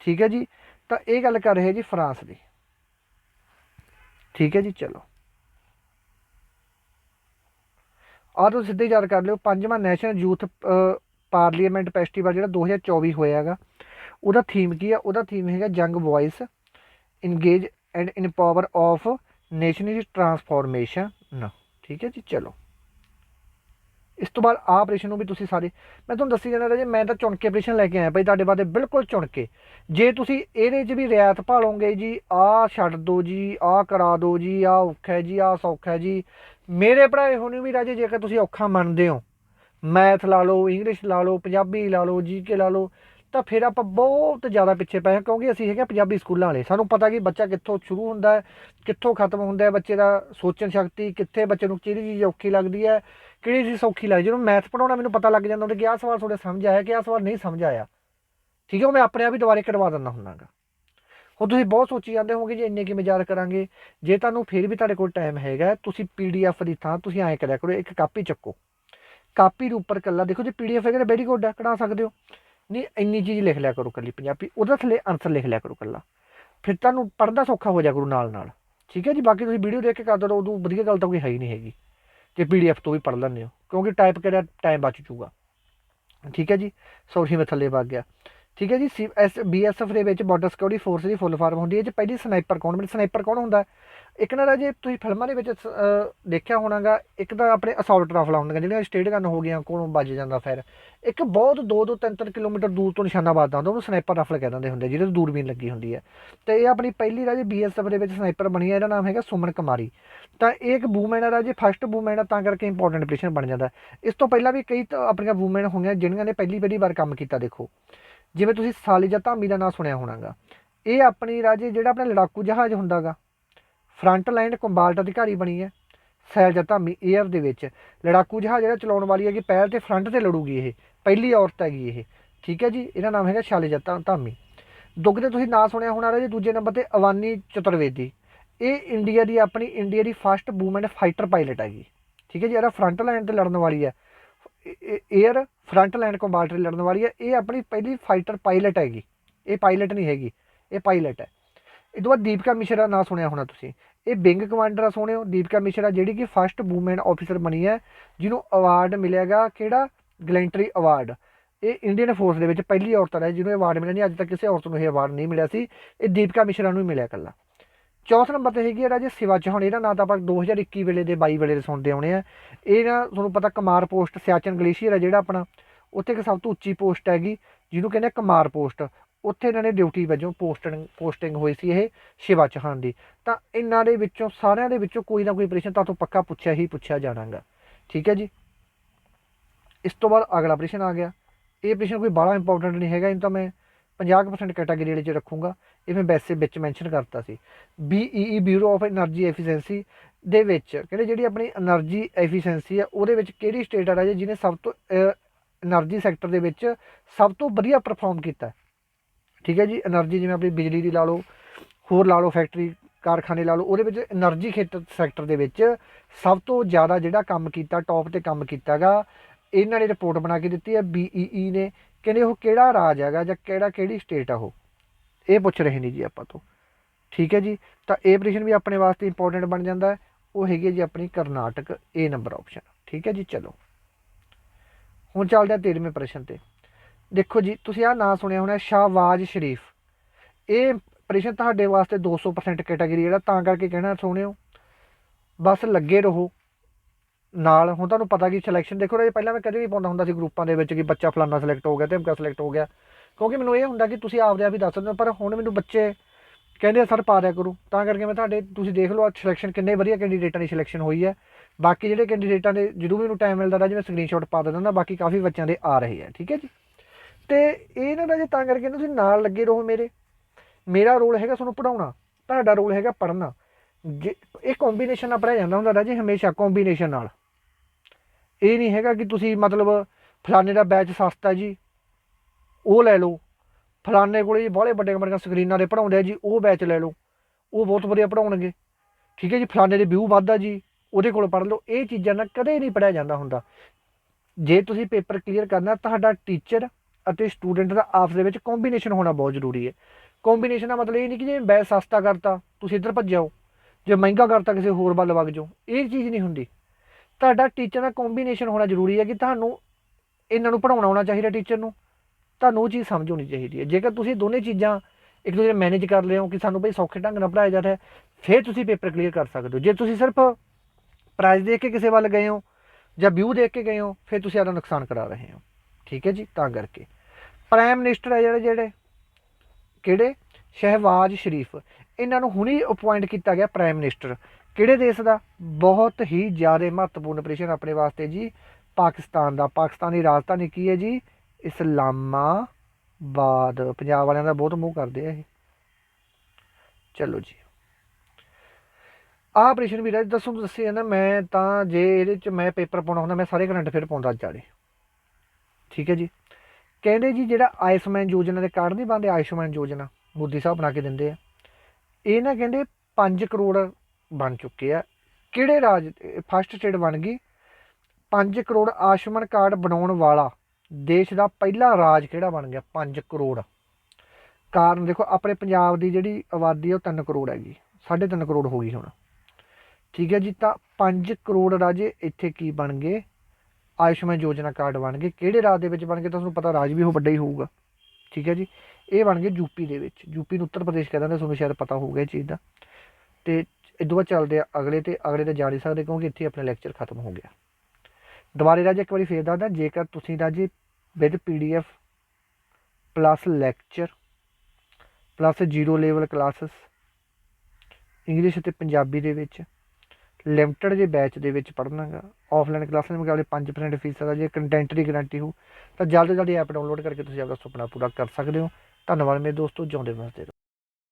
ਠੀਕ ਹੈ ਜੀ? ਤਾਂ ਇਹ ਗੱਲ ਕਰ ਰਹੇ ਜੀ ਫਰਾਂਸ ਦੀ। ਠੀਕ ਹੈ ਜੀ, ਚਲੋ। ਆਹ ਤੁਸੀਂ ਸਿੱਧੇ ਯਾਦ ਕਰ ਲਿਓ, ਪੰਜਵਾਂ ਨੈਸ਼ਨਲ ਯੂਥ ਪਾਰਲੀਮੈਂਟ ਫੈਸਟੀਵਲ ਜਿਹੜਾ 2024 ਹੋਇਆ ਹੈਗਾ, ਉਹਦਾ ਥੀਮ ਕੀ ਆ? ਉਹਦਾ ਥੀਮ ਹੈਗਾ young voice engage and empower of nation is transformation ਠੀਕ ਹੈ ਜੀ, ਚਲੋ। ਇਸ ਤੋਂ ਬਾਅਦ ਆ ਆਪਰੇਸ਼ਨ ਨੂੰ ਵੀ ਤੁਸੀਂ ਸਾਰੇ ਮੈਂ ਤੁਹਾਨੂੰ ਦੱਸੀ ਜਾਂਦਾ ਰਾਜੇ ਮੈਂ ਤਾਂ ਚੁਣ ਕੇ ਆਪਰੇਸ਼ਨ ਲੈ ਕੇ ਆਇਆ ਭਾਈ, ਤੁਹਾਡੇ ਵਾਸਤੇ ਬਿਲਕੁਲ ਚੁਣ ਕੇ। ਜੇ ਤੁਸੀਂ ਇਹਦੇ 'ਚ ਵੀ ਰਿਆਇਤ ਭਾਲੋਗੇ ਜੀ, ਆਹ ਛੱਡ ਦਿਓ ਜੀ, ਆਹ ਕਰਾ ਦਿਓ ਜੀ, ਆਹ ਔਖਾ ਹੈ ਜੀ, ਆਹ ਸੌਖਾ ਹੈ ਜੀ। ਮੇਰੇ ਪੜਾਏ ਹੋਣੇ ਵੀ ਰਾਜੇ, ਜੇਕਰ ਤੁਸੀਂ ਔਖਾ ਮੰਨਦੇ ਹੋ। ਮੈਥ ਲਾ ਲਓ, ਇੰਗਲਿਸ਼ ਲਾ ਲਓ, ਪੰਜਾਬੀ ਲਾ ਲਓ, ਜੀਕੇ ਲਾ ਲਓ ਤਾਂ ਫਿਰ ਆਪਾਂ ਬਹੁਤ ਜ਼ਿਆਦਾ ਪਿੱਛੇ ਪਏ ਹਾਂ, ਕਿਉਂਕਿ ਅਸੀਂ ਹੈਗੇ ਪੰਜਾਬੀ ਸਕੂਲਾਂ ਵਾਲੇ। ਸਾਨੂੰ ਪਤਾ ਕਿ ਬੱਚਾ ਕਿੱਥੋਂ ਸ਼ੁਰੂ ਹੁੰਦਾ ਹੈ, ਕਿੱਥੋਂ ਖਤਮ ਹੁੰਦਾ ਹੈ ਬੱਚੇ ਦਾ ਸੋਚਣ ਸ਼ਕਤੀ, ਕਿੱਥੇ ਬੱਚੇ ਨੂੰ ਕਿਹੜੀ ਚੀਜ਼ ਔਖੀ ਲੱਗਦੀ ਹੈ, ਕਿਹੜੀ ਚੀਜ਼ ਸੌਖੀ ਲੱਗਦੀ ਜਦੋਂ ਮੈਥ ਪੜਾਉਣਾ ਮੈਨੂੰ ਪਤਾ ਲੱਗ ਜਾਂਦਾ ਹੁੰਦਾ ਕਿ ਆਹ ਸਵਾਲ ਤੁਹਾਡੇ ਸਮਝ ਆਇਆ ਕਿ ਆਹ ਸਵਾਲ ਨਹੀਂ ਸਮਝ ਆਇਆ। ਠੀਕ ਹੈ, ਉਹ ਮੈਂ ਆਪਣੇ ਆਪ ਹੀ ਦੁਬਾਰੇ ਕਰਵਾ ਦਿੰਦਾ ਹੁੰਦਾਗਾ ਹੁਣ ਤੁਸੀਂ ਬਹੁਤ ਸੋਚੀ ਜਾਂਦੇ ਹੋਗੇ ਜੇ ਇੰਨੇ ਕਿਵੇਂ ਯਾਦ ਕਰਾਂਗੇ। ਜੇ ਤੁਹਾਨੂੰ ਫਿਰ ਵੀ ਤੁਹਾਡੇ ਕੋਲ ਟਾਈਮ ਹੈਗਾ ਤੁਸੀਂ ਪੀਡੀਐਫ ਦੀ ਥਾਂ ਤੁਸੀਂ ਐਂ ਕਰਿਆ ਕਰੋ, ਇੱਕ ਕਾਪੀ ਚੱਕੋ। ਕਾਪੀ ਦੇ ਉੱਪਰ ਕੱਲਾ ਦੇਖੋ, ਜੇ ਪੀਡੀਐਫ ਹੈਗਾ ਵੈਰੀ ਗੁੱਡ ਹੈ, ਕਢਾ ਸਕਦੇ ਹੋ। ਨਹੀਂ ਇੰਨੀ ਚੀਜ਼ ਲਿਖ ਲਿਆ ਕਰੋ ਕੱਲੀ ਪੰਜਾਬੀ, ਉਹਦਾ ਥੱਲੇ ਆਨਸਰ ਲਿਖ ਲਿਆ ਕਰੋ ਕੱਲਾ ਫਿਰ ਤੁਹਾਨੂੰ ਪੜ੍ਹਦਾ ਸੌਖਾ ਹੋ ਜਾ ਕਰੂ ਨਾਲ ਨਾਲ ਠੀਕ ਹੈ ਜੀ? ਬਾਕੀ ਤੁਸੀਂ ਵੀਡੀਓ ਦੇਖ ਕੇ ਕਰ ਦੋ ਉਦੋਂ ਵਧੀਆ ਗੱਲ ਤਾਂ ਕੋਈ ਹੈ ਹੀ ਨਹੀਂ ਹੈਗੀ। ਤੇ ਪੀਡੀਐਫ ਤੋਂ ਵੀ ਪੜ੍ਹ ਲੈਂਦੇ ਹੋ, ਕਿਉਂਕਿ ਟਾਈਪ ਕਰਿਆ ਟਾਈਮ ਬਚ ਜੂਗਾ। ਠੀਕ ਹੈ ਜੀ? ਸੌਰੀ ਮੈਂ ਥੱਲੇ ਵਗ ਗਿਆ। ਠੀਕ ਹੈ ਜੀ ਸੀ ਐਸ ਬੀਐਸਐਫ ਦੇ ਵਿੱਚ ਬਾਰਡਰ ਸਿਕਿਉਰਿਟੀ ਫੋਰਸ ਦੀ ਫੁੱਲ ਫਾਰਮ ਹੁੰਦੀ ਹੈ ਜੀ। ਪਹਿਲੀ ਸਨਾਈਪਰ ਕੌਣ? ਬਣੇ ਸਨਾਈਪਰ ਕੌਣ ਹੁੰਦਾ? ਇੱਕ ਨਾ ਰਾਜੇ ਤੁਸੀਂ ਫਿਲਮਾਂ ਦੇ ਵਿੱਚ ਅਹ, ਦੇਖਿਆ ਹੋਣਾਗਾ ਇੱਕ ਤਾਂ ਆਪਣੇ ਅਸੌਲਟ ਰਾਫਲਾਂ ਹੁੰਦੀਆਂ ਜਿਹੜੀਆਂ ਸਟੇਟ ਗਨ ਹੋ ਗਈਆਂ ਕੋਲੋਂ ਵੱਜ ਜਾਂਦਾ ਫਿਰ ਇੱਕ ਬਹੁਤ 2-2 3-3 ਕਿਲੋਮੀਟਰ ਦੂਰ ਤੋਂ ਨਿਸ਼ਾਨਾ ਵੱਜਦਾ ਹੁੰਦਾ ਉਹਨੂੰ ਸਨਾਈਪਰ ਰਾਫਲ ਕਹਿ ਦਿੰਦੇ ਹੁੰਦੇ ਜਿਹਦੇ ਤੋਂ ਦੂਰਬੀਨ ਲੱਗੀ ਹੁੰਦੀ ਹੈ ਤੇ ਇਹ ਆਪਣੀ ਪਹਿਲੀ ਰਾਜੇ ਬੀਐਸਐਫ ਦੇ ਵਿੱਚ ਸਨਾਈਪਰ ਬਣੀ ਹੈ ਇਹਦਾ ਨਾਮ ਹੈਗਾ ਸੁਮਨ ਕੁਮਾਰੀ। ਤਾਂ ਇਹ ਇੱਕ ਵੂਮੈਨ ਹੈ ਰਾਜੇ ਫਸਟ ਵੂਮੈਨ ਹੈ ਤਾਂ ਕਰਕੇ ਇੰਪੋਰਟੈਂਟ ਪੋਜੀਸ਼ਨ ਬਣ ਜਾਂਦਾ। ਇਸ ਤੋਂ ਪਹਿਲਾਂ ਵੀ ਕਈ ਆਪਣੀਆਂ ਵੂਮੈਨ ਹੋਈਆਂ ਜਿਹੜੀਆਂ ਨੇ ਪਹਿਲੀ ਪਹਿਲੀ ਵਾਰ ਕੰਮ ਕੀਤਾ ਦੇਖੋ। ਜਿਵੇਂ ਤੁਸੀਂ ਸਾਲਿਜਾ ਧਾਮੀ ਦਾ ਨਾਂ ਸੁਣਿਆ ਹੋਣਾਗਾ। ਇਹ ਆਪਣੀ ਰਾਜੇ ਜਿਹੜਾ ਆਪਣਾ ਲੜਾਕੂ ਜਹਾਜ਼ ਹੁੰਦਾਗਾ। ਫਰੰਟ ਲਾਈਨ ਕੰਬਾਲਟ ਅਧਿਕਾਰੀ ਬਣੀ ਹੈ। ਸੈਲਜਾ ਧਾਮੀ 에ਅਰ ਦੇ ਵਿੱਚ। ਲੜਾਕੂ ਜਹਾਜ਼ ਜਿਹੜਾ ਚਲਾਉਣ ਵਾਲੀ ਹੈਗੀ ਪਹਿਲ ਤੇ ਫਰੰਟ ਤੇ ਲੜੂਗੀ ਇਹ। ਪਹਿਲੀ ਔਰਤ ਹੈਗੀ ਇਹ। ਠੀਕ ਹੈ ਜੀ? ਇਹਦਾ ਨਾਮ ਹੈਗਾ ਸ਼ਾਲਿਜਾ ਧਾ- ਧਾਮੀ। ਦੁੱਗਦੇ ਤੁਸੀਂ ਨਾਂ ਸੁਣਿਆ ਹੋਣਾ ਰਾਜੇ, ਦੂਜੇ ਨੰਬਰ ਤੇ ਅਵਾਨੀ ਚਤੁਰਵੇਦੀ। ਇਹ ਇੰਡੀਆ ਦੀ ਆਪਣੀ, ਇੰਡੀਆ ਦੀ ਫਸਟ ਵੂਮਨ ਫਾਈਟਰ ਪਾਇਲਟ ਹੈਗੀ। ਠੀਕ ਹੈ ਜੀ? ਇਹਦਾ ਫਰੰਟ ਲਾਈਨ ਤੇ ਲੜਨ ਵਾਲੀ ਹੈ। 에ਅਰ ਫਰੰਟ ਲਾਈਨ ਕੰਬਾਲਟ ਲੜਨ ਵਾਲੀ ਹੈ। ਇਹ ਆਪਣੀ ਪਹਿਲੀ ਫਾਈਟਰ ਪਾਇਲਟ ਹੈਗੀ। ਇਹ ਪਾਇਲਟ ਨਹੀਂ ਹੈਗੀ। ਇਹ ਪਾਇਲਟ ਹੈ। ਇਹ ਤੋਂ ਬਾਅਦ ਦੀਪਕਾ ਮਿਸ਼ਰਾ ਨਾਂ ਸੁਣਿਆ ਹੋਣਾ ਤੁਸੀਂ। ਇਹ ਵਿੰਗ ਕਮਾਂਡਰ ਆ, ਸੁਣਿਓ। ਦੀਪਕਾ ਮਿਸ਼ਰਾ ਜਿਹੜੀ ਕਿ ਫਸਟ ਵੂਮਨ ਆਫੀਸਰ ਬਣੀ ਹੈ, ਜਿਹਨੂੰ ਅਵਾਰਡ ਮਿਲੇਗਾ ਕਿਹੜਾ? ਗਲੈਂਟਰੀ ਅਵਾਰਡ ਇਹ ਇੰਡੀਅਨ ਫੋਰਸ ਦੇ ਵਿੱਚ ਪਹਿਲੀ ਔਰਤ ਹੈ ਜਿਹਨੂੰ ਅਵਾਰਡ ਮਿਲਿਆ ਨਹੀਂ। ਅੱਜ ਤੱਕ ਕਿਸੇ ਔਰਤ ਨੂੰ ਇਹ ਅਵਾਰਡ ਨਹੀਂ ਮਿਲਿਆ ਸੀ। ਇਹ ਦੀਪਕਾ ਮਿਸ਼ਰਾ ਨੂੰ ਹੀ ਮਿਲਿਆ ਇਕੱਲਾ। ਚੌਥੇ ਨੰਬਰ ਤੇ ਹੈਗੀ ਹੈ ਰਾਜੇ ਸਿਵਾ ਚੌਹਾਨ। ਇਹਦਾ ਨਾਂ ਤਾਂ ਆਪਾਂ 2021 ਵੇਲੇ ਦੇ 22 ਵੇਲੇ ਦੇ ਸੁਣਦੇ ਆਉਣੇ ਆ। ਇਹ ਨਾ ਤੁਹਾਨੂੰ ਪਤਾ ਕਮਾਰ ਪੋਸਟ, ਸਿਆਚਨ ਗਲੇਸ਼ੀਅਰ ਹੈ ਜਿਹੜਾ ਆਪਣਾ, ਉੱਥੇ ਇੱਕ ਸਭ ਤੋਂ ਉੱਚੀ ਪੋਸਟ ਹੈਗੀ, ਜਿਹਨੂੰ ਕਹਿੰਦੇ ਕਮਾਰ ਪੋਸਟ। ਉੱਥੇ ਇਹਨਾਂ ਨੇ ਡਿਊਟੀ ਵਜੋਂ ਪੋਸਟਿੰਗ ਪੋਸਟਿੰਗ ਹੋਈ ਸੀ ਇਹ ਸ਼ਿਵਾ ਚੌਹਾਨ ਦੀ। ਤਾਂ ਇਹਨਾਂ ਦੇ ਵਿੱਚੋਂ, ਸਾਰਿਆਂ ਦੇ ਵਿੱਚੋਂ ਕੋਈ ਨਾ ਕੋਈ ਪ੍ਰਸ਼ਨ ਤਾਂ ਪੱਕਾ ਪੁੱਛਿਆ ਹੀ ਪੁੱਛਿਆ ਜਾਣਾਗਾ। ਠੀਕ ਹੈ ਜੀ? ਇਸ ਤੋਂ ਬਾਅਦ ਅਗਲਾ ਪ੍ਰਸ਼ਨ ਆ ਗਿਆ। ਇਹ ਪ੍ਰਸ਼ਨ ਕੋਈ ਬਾਹਲਾ ਇੰਪੋਰਟੈਂਟ ਨਹੀਂ ਹੈਗਾ, ਇਹਨੂੰ ਤਾਂ ਮੈਂ 50% ਕੈਟਾਗਰੀ ਵਾਲੇ 'ਚ ਰੱਖੂੰਗਾ। ਇਹ ਮੈਂ ਬੈਸੇ ਵਿੱਚ ਮੈਂਸ਼ਨ ਕਰਤਾ ਸੀ। BEE bureau of energy efficiency ਦੇ ਵਿੱਚ ਕਹਿੰਦੇ ਜਿਹੜੀ ਆਪਣੀ એનર્ਜੀ ਐਫੀਸ਼ੀਐਂਸੀ ਆ, ਉਹਦੇ ਵਿੱਚ ਕਿਹੜੀ ਸਟੇਟ ਆ ਜਿਹਨੇ ਸਭ ਤੋਂ એનર્ਜੀ ਸੈਕਟਰ ਦੇ ਵਿੱਚ ਸਭ ਤੋਂ ਵਧੀਆ ਪਰਫਾਰਮ ਕੀਤਾ ਠੀਕ ਹੈ ਜੀ એનર્ਜੀ ਜਿਵੇਂ ਆਪਣੀ ਬਿਜਲੀ ਦੀ ਲਾ ਲਓ, ਹੋਰ ਲਾ ਲਓ ਫੈਕਟਰੀ ਕਾਰਖਾਨੇ ਲਾ ਲਓ, ਉਹਦੇ ਵਿੱਚ એનર્ਜੀ ਖੇਤਰ ਸੈਕਟਰ ਦੇ ਵਿੱਚ ਸਭ ਤੋਂ ਜ਼ਿਆਦਾ ਜਿਹੜਾ ਕੰਮ ਕੀਤਾ ਟੌਪ ਤੇ ਕੰਮ ਕੀਤਾਗਾ ਇਹਨਾਂ ਨੇ ਰਿਪੋਰਟ ਬਣਾ ਕੇ ਦਿੱਤੀ ਹੈ ਬੀਈਈ ਨੇ। ਕਹਿੰਦੇ ਉਹ ਕਿਹੜਾ ਰਾਜ ਹੈਗਾ ਜਾਂ ਕਿਹੜਾ ਕਿਹੜੀ ਸਟੇਟ ਆ ਉਹ? ਇਹ ਪੁੱਛ ਰਹੇ ਨੇ ਜੀ ਆਪਾਂ ਤੋਂ। ਠੀਕ ਹੈ ਜੀ? ਤਾਂ ਇਹ ਆਪਰੇਸ਼ਨ ਵੀ ਆਪਣੇ ਵਾਸਤੇ ਇੰਪੋਰਟੈਂਟ ਬਣ ਜਾਂਦਾ ਹੈ। ਉਹ ਹੈਗੀ ਹੈ ਜੀ ਆਪਣੀ ਕਰਨਾਟਕ A ਨੰਬਰ ਆਪਸ਼ਨ ਠੀਕ ਹੈ ਜੀ? ਚਲੋ। ਹੁਣ ਚੱਲਦੇ ਆ 13ਵੇਂ ਪ੍ਰਸ਼ਨ ਤੇ। ਦੇਖੋ ਜੀ, ਤੁਸੀਂ ਆਹ ਨਾਂ ਸੁਣਿਆ ਹੋਣਾ ਸ਼ਾਹਵਾਜ਼ ਸ਼ਰੀਫ। ਇਹ ਪ੍ਰਸ਼ਨ ਤੁਹਾਡੇ ਵਾਸਤੇ 200% ਕੈਟਾਗਰੀ ਜਿਹੜਾ, ਤਾਂ ਕਰਕੇ ਕਹਿਣਾ ਸੁਣਿਓ। ਬਸ ਲੱਗੇ ਰਹੋ। ਨਾਲ, ਹੁਣ ਤੁਹਾਨੂੰ ਪਤਾ ਕਿ ਸਿਲੈਕਸ਼ਨ ਦੇਖੋ ਰਾਜੇ ਪਹਿਲਾਂ ਮੈਂ ਕਦੇ ਵੀ ਪਾਉਂਦਾ ਹੁੰਦਾ ਸੀ ਗਰੁੱਪਾਂ ਦੇ ਵਿੱਚ ਕਿ ਬੱਚਾ ਫਲਾਨਾ ਸਿਲੈਕਟ ਹੋ ਗਿਆ ਤੇ ਅਮਕਾ ਸਿਲੈਕਟ ਹੋ ਗਿਆ। ਕਿਉਂਕਿ ਮੈਨੂੰ ਇਹ ਹੁੰਦਾ ਕਿ ਤੁਸੀਂ ਆਪਦੇ ਆਪ ਹੀ ਦੱਸ ਦਿੰਦੇ ਹੋ, ਪਰ ਹੁਣ ਮੈਨੂੰ ਬੱਚੇ ਕਹਿੰਦੇ ਆ, ਸਰ, ਪਾ ਦਿਆ ਕਰੋ। ਤਾਂ ਕਰਕੇ ਮੈਂ ਤੁਹਾਡੇ, ਤੁਸੀਂ ਦੇਖ ਲਓ ਅੱਜ ਸਿਲੈਕਸ਼ਨ ਕਿੰਨੇ ਵਧੀਆ ਕੈਂਡੀਡੇਟਾਂ ਦੀ ਸਿਲੈਕਸ਼ਨ ਹੋਈ ਹੈ। ਬਾਕੀ ਜਿਹੜੇ ਕੈਂਡੀਡੇਟਾਂ ਦੇ ਜਦੋਂ ਵੀ ਮੈਨੂੰ ਟਾਈਮ ਮਿਲਦਾ ਰਾਜੇ ਮੈਂ ਸਕਰੀਨਸ਼ਾਟ ਪਾ ਦਿੰਦਾ ਨਾ ਬਾਕੀ ਕਾਫੀ ਬੱਚਿਆਂ ਦੇ ਆ ਰਹੇ ਆ, ਠੀਕ ਹੈ ਜੀ? ਤੇ ਇਹ ਨਾ ਰਾਜੇ ਤਾਂ ਕਰਕੇ ਤੁਸੀਂ ਨਾਲ ਲੱਗੇ ਰਹੋ ਮੇਰੇ। ਮੇਰਾ ਰੋਲ ਹੈਗਾ ਤੁਹਾਨੂੰ ਪੜਾਉਣਾ ਤੁਹਾਡਾ ਰੋਲ ਹੈਗਾ ਪੜ੍ਹਨਾ। ਜੇ, ਇਹ ਕੰਬੀਨੇਸ਼ਨ ਨਾਲ ਪੜ੍ਹਾਇਆ ਜਾਂਦਾ ਹੁੰਦਾ ਰਾਜੇ ਹਮੇਸ਼ਾ ਕੰਬੀਨੇਸ਼ਨ ਨਾਲ। ਇਹ ਨਹੀਂ ਹੈਗਾ ਕਿ ਤੁਸੀਂ ਮਤਲਬ ਫਲਾਣੇ ਦਾ ਬੈਚ ਸਸਤਾ ਜੀ ਉਹ ਲੈ ਲਓ। ਫਲਾਣੇ ਕੋਲੇ ਜੀ ਬਾਹਲੇ ਵੱਡੇ ਵੱਡੀਆਂ ਸਕਰੀਨਾਂ ਦੇ ਪੜਾਉਂਦੇ ਆ ਜੀ, ਉਹ ਬੈਚ ਲੈ ਲਓ। ਉਹ ਬਹੁਤ ਵਧੀਆ ਪੜਾਉਣਗੇ ਠੀਕ ਹੈ ਜੀ, ਫਲਾਣੇ ਦੇ ਵਿਊ ਵੱਧਦਾ ਜੀ, ਉਹਦੇ ਕੋਲ ਪੜ੍ਹ ਲਓ। ਇਹ ਚੀਜ਼ਾਂ ਨਾਲ ਕਦੇ ਨਹੀਂ ਪੜਿਆ ਜਾਂਦਾ ਹੁੰਦਾ। ਜੇ ਤੁਸੀਂ ਪੇਪਰ ਕਲੀਅਰ ਕਰਨਾ, ਤੁਹਾਡਾ ਟੀਚਰ ਅਤੇ ਸਟੂਡੈਂਟ ਦਾ ਆਪਸ ਦੇ ਵਿੱਚ ਕੰਬੀਨੇਸ਼ਨ ਹੋਣਾ ਬਹੁਤ ਜ਼ਰੂਰੀ ਹੈ। ਕੰਬੀਨੇਸ਼ਨ ਦਾ ਮਤਲਬ ਇਹ ਨਹੀਂ ਕਿ ਜੇ ਬੈਚ ਸਸਤਾ ਕਰਤਾ, ਤੁਸੀਂ ਇੱਧਰ ਭੱਜ ਜਾਓ ਜੇ ਮਹਿੰਗਾ ਕਰਤਾ, ਕਿਸੇ ਹੋਰ ਵੱਲ ਵਗ ਜਾਓ। ਇਹ ਚੀਜ਼ ਨਹੀਂ ਹੁੰਦੀ। ਤੁਹਾਡਾ ਟੀਚਰ ਦਾ ਕੰਬੀਨੇਸ਼ਨ ਹੋਣਾ ਜ਼ਰੂਰੀ ਹੈ ਕਿ ਤੁਹਾਨੂੰ ਇਹਨਾਂ ਨੂੰ ਪੜਾਉਣਾ ਆਉਣਾ ਚਾਹੀਦਾ ਟੀਚਰ ਨੂੰ। ਤੁਹਾਨੂੰ ਉਹ ਚੀਜ਼ ਸਮਝ ਹੋਣੀ ਚਾਹੀਦੀ ਹੈ। ਜੇਕਰ ਤੁਸੀਂ ਦੋਨੇ ਚੀਜ਼ਾਂ ਇੱਕ ਦੂਜੇ ਮੈਨੇਜ ਕਰ ਲਿਓ ਕਿ ਸਾਨੂੰ ਬਈ ਸੌਖੇ ਢੰਗ ਨਾਲ ਪੜਾਇਆ ਜਾ ਰਿਹਾ ਫਿਰ ਤੁਸੀਂ ਪੇਪਰ ਕਲੀਅਰ ਕਰ ਸਕਦੇ ਹੋ। ਜੇ ਤੁਸੀਂ ਸਿਰਫ ਪ੍ਰਾਈਜ਼ ਦੇਖ ਕੇ ਕਿਸੇ ਵੱਲ ਗਏ ਹੋ ਜਾਂ ਵਿਊ ਦੇਖ ਕੇ ਗਏ ਹੋ, ਫਿਰ ਤੁਸੀਂ ਆਪਦਾ ਨੁਕਸਾਨ ਕਰਾ ਰਹੇ ਹੋ। ਠੀਕ ਹੈ ਜੀ? ਤਾਂ ਕਰਕੇ। ਪ੍ਰਾਈਮ ਮਿਨਿਸਟਰ ਹੈ ਜਿਹੜੇ ਜਿਹੜੇ ਕਿਹੜੇ? ਸ਼ਹਿਬਾਜ਼ ਸ਼ਰੀਫ। ਇਹਨਾਂ ਨੂੰ ਹੁਣੀ ਅਪਾਇੰਟ ਕੀਤਾ ਗਿਆ ਪ੍ਰਾਈਮ ਮਿਨਿਸਟਰ ਕਿਹੜੇ ਦੇਸ਼ ਦਾ? ਬਹੁਤ ਹੀ ਜ਼ਿਆਦਾ ਮਹੱਤਵਪੂਰਨ ਪ੍ਰਸ਼ਨ ਆਪਣੇ ਵਾਸਤੇ ਜੀ। ਪਾਕਿਸਤਾਨ ਦਾ। ਪਾਕਿਸਤਾਨ ਦੀ ਰਾਜਧਾਨੀ ਕੀ ਹੈ ਜੀ? ਇਸਲਾਮਾਬਾਦ ਪੰਜਾਬ ਵਾਲਿਆਂ ਦਾ ਬਹੁਤ ਮੂੰਹ ਕਰਦੇ ਆ ਇਹ। ਚਲੋ ਜੀ। ਆਹ ਆਪਰੇਸ਼ਨ ਵੀ ਰਾਜ ਦੱਸੋ ਦੱਸਿਆ ਨਾ, ਮੈਂ ਤਾਂ ਜੇ ਇਹਦੇ ਚ ਮੈਂ ਪੇਪਰ ਪਾਉਣਾ ਹੁੰਦਾ, ਮੈਂ ਸਾਰੇ ਕਰੰਟ ਫਿਰ ਪਾਉਂਦਾ ਚਾਰੇ ਠੀਕ ਹੈ ਜੀ। ਕਹਿੰਦੇ ਜੀ, ਜਿਹੜਾ ਆਯੁਸ਼ਮਾਨ ਯੋਜਨਾ ਦੇ ਕਾਰਡ ਨਹੀਂ ਬੰਦੇ ਆਯੁਸ਼ਮਾਨ ਯੋਜਨਾ, ਮੋਦੀ ਸਾਹਿਬ ਬਣਾ ਕੇ ਦਿੰਦੇ ਆ। ਇਹ ਨਾ ਕਹਿੰਦੇ 5 ਕਰੋੜ ਬਣ ਚੁੱਕੇ ਆ। ਕਿਹੜੇ ਰਾਜ ਫਸਟ ਸਟੇਟ ਬਣ ਗਈ? 5 ਕਰੋੜ ਆਯੁਸ਼ਮਾਨ ਕਾਰਡ ਬਣਾਉਣ ਵਾਲਾ ਦੇਸ਼ ਦਾ ਪਹਿਲਾ ਰਾਜ ਕਿਹੜਾ ਬਣ ਗਿਆ? 5 ਕਰੋੜ। ਕਾਰਨ ਦੇਖੋ, ਆਪਣੇ ਪੰਜਾਬ ਦੀ ਜਿਹੜੀ ਆਬਾਦੀ ਆ ਉਹ 3 ਕਰੋੜ ਹੈਗੀ। 3.5 ਕਰੋੜ ਹੋ ਗਈ ਹੁਣ। ਠੀਕ ਹੈ ਜੀ, ਤਾਂ 5 ਕਰੋੜ ਰਾਜੇ ਇੱਥੇ ਕੀ ਬਣ ਗਏ? ਆਯੁਸ਼ਮਾਨ ਯੋਜਨਾ ਕਾਰਡ ਬਣ ਗਏ। ਕਿਹੜੇ ਰਾਜ ਦੇ ਵਿੱਚ ਬਣ ਗਏ? ਤੁਹਾਨੂੰ ਪਤਾ ਰਾਜ ਵੀ ਉਹ ਵੱਡਾ ਹੀ ਹੋਊਗਾ। ਠੀਕ ਹੈ ਜੀ, ਇਹ ਬਣ ਗਏ ਯੂਪੀ ਦੇ ਵਿੱਚ। ਯੂਪੀ ਨੂੰ ਉੱਤਰ ਪ੍ਰਦੇਸ਼ ਕਹਿੰਦੇ ਨੇ ਤੁਹਾਨੂੰ ਸ਼ਾਇਦ ਪਤਾ ਹੋਊਗਾ ਇਹ ਚੀਜ਼ ਦਾ। ਤੇ ਇਦੋਂ ਬਾਅਦ ਚੱਲਦੇ ਆ ਅਗਲੇ ਤੇ ਅਗਲੇ ਤੇ ਜਾ ਨਹੀਂ ਸਕਦੇ ਕਿਉਂਕਿ ਇੱਥੇ ਆਪਣਾ ਲੈਕਚਰ ਖਤਮ ਹੋ ਗਿਆ। ਦੁਬਾਰੇ ਰਾਜੇ ਇੱਕ ਵਾਰੀ ਫੇਰ ਦੱਸਦਾ, ਜੇਕਰ ਤੁਸੀਂ ਰਾਜੇ with PDF plus lecture plus zero level classes English ਅਤੇ ਪੰਜਾਬੀ ਦੇ ਵਿੱਚ ਲਿਮਟਿਡ ਜੇ ਬੈਚ ਦੇ ਵਿੱਚ ਪੜ੍ਹਨਾਗਾ ਆਫਲਾਈਨ ਕਲਾਸਾਂ ਦੇ ਮੁਕਾਬਲੇ 5% ਫੀਸ ਦਾ ਜੇ ਕੰਟੈਂਟ ਦੀ ਗਾਰੰਟੀ ਹੋ ਤਾਂ ਜਲਦ ਤੋਂ ਜਲਦ ਐਪ ਡਾਊਨਲੋਡ ਕਰਕੇ ਤੁਸੀਂ ਆਪਣਾ ਸੁਪਨਾ ਪੂਰਾ ਕਰ ਸਕਦੇ ਹੋ। ਧੰਨਵਾਦ ਮੇਰੇ ਦੋਸਤੋ, ਜਿਉਂਦੇ ਵਸਦੇ ਰਹੋ।